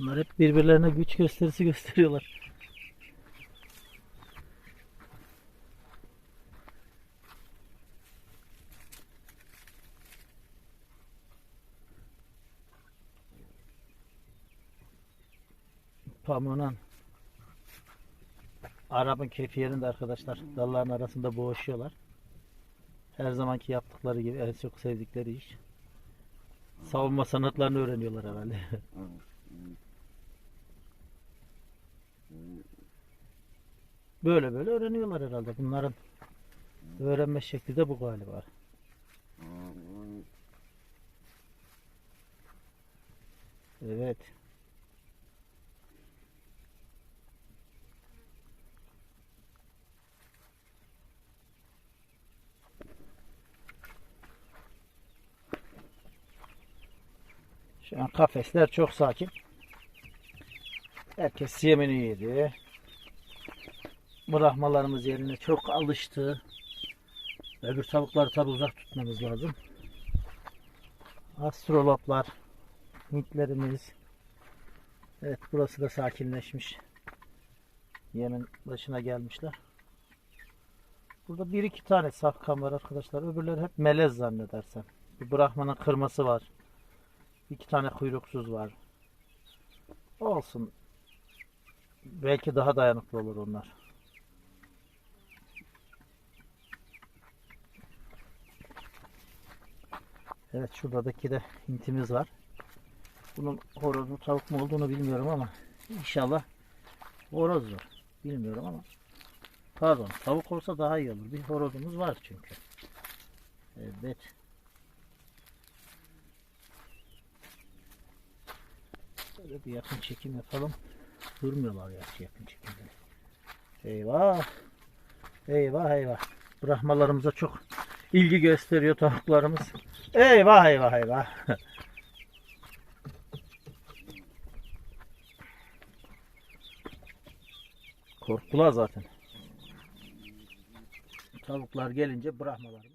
Bunlar hep birbirlerine güç gösterisi gösteriyorlar. Pamuğun Arap'ın keyfi yerinde arkadaşlar. Dalların arasında boğuşuyorlar. Her zamanki yaptıkları gibi en çok sevdikleri iş. Savunma sanatlarını öğreniyorlar herhalde. Böyle böyle öğreniyorlar herhalde. Bunların öğrenme şekli de bu galiba. Evet. Şu an kafesler çok sakin. Herkes yemini yedi. Bırakmalarımız yerine çok alıştı. Öbür tavukları tabi uzak tutmamız lazım. Astroloplar, Hintlerimiz. Evet burası da sakinleşmiş. Yemin başına gelmişler. Burada bir iki tane safkan var arkadaşlar. Öbürleri hep melez zannedersem. Bir Brahman'ın kırması var. İki tane kuyruksuz var. Olsun. Belki daha dayanıklı olur onlar. Evet şuradaki de hintimiz var. Bunun horoz mu tavuk mu olduğunu bilmiyorum ama inşallah horozdur. Bilmiyorum ama pardon tavuk olsa daha iyi olur. Bir horozumuz var çünkü. Evet. Böyle bir yakın çekim yapalım. Durmuyorlar ya yakın çekimde. Eyvah. Eyvah eyvah. Brahmalarımıza çok ilgi gösteriyor tavuklarımız. Eyvah eyvah eyvah. Korktular zaten. Tavuklar gelince Brahmalarımız.